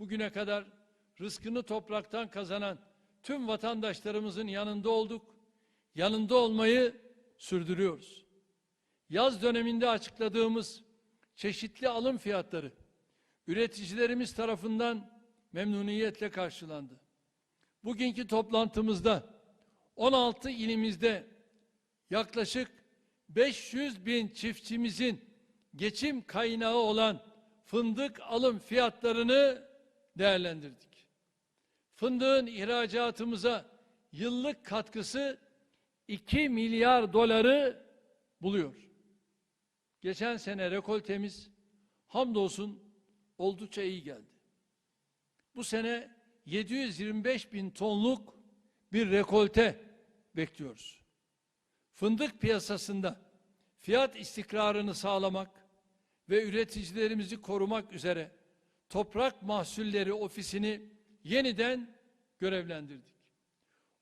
bugüne kadar rızkını topraktan kazanan tüm vatandaşlarımızın yanında olduk. Yanında olmayı sürdürüyoruz. Yaz döneminde açıkladığımız çeşitli alım fiyatları üreticilerimiz tarafından memnuniyetle karşılandı. Bugünkü toplantımızda 16 ilimizde yaklaşık 500 bin çiftçimizin geçim kaynağı olan fındık alım fiyatlarını değerlendirdik. Fındığın ihracatımıza yıllık katkısı 2 milyar doları buluyor. Geçen sene rekoltemiz hamdolsun oldukça iyi geldi. Bu sene 725 bin tonluk bir rekolte bekliyoruz. Fındık piyasasında fiyat istikrarını sağlamak ve üreticilerimizi korumak üzere Toprak Mahsulleri Ofisini yeniden görevlendirdik.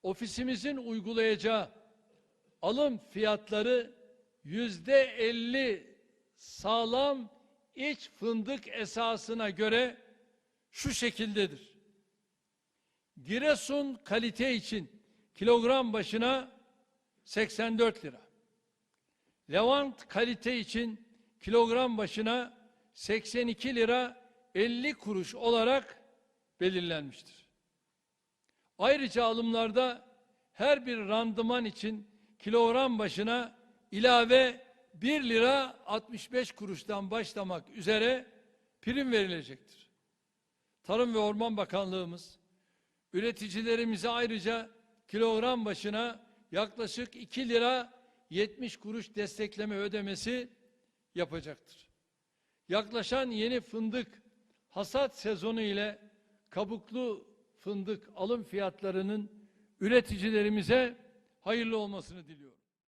Ofisimizin uygulayacağı alım fiyatları yüzde elli sağlam iç fındık esasına göre şu şekildedir. Giresun kalite için kilogram başına 84 lira. Levant kalite için kilogram başına 82 lira 50 kuruş olarak belirlenmiştir. Ayrıca alımlarda her bir randıman için kilogram başına ilave 1 lira 65 kuruştan başlamak üzere prim verilecektir. Tarım ve Orman Bakanlığımız üreticilerimize ayrıca kilogram başına yaklaşık 2 lira 70 kuruş destekleme ödemesi yapacaktır. Yaklaşan yeni fındık hasat sezonu ile kabuklu fındık alım fiyatlarının üreticilerimize hayırlı olmasını diliyorum.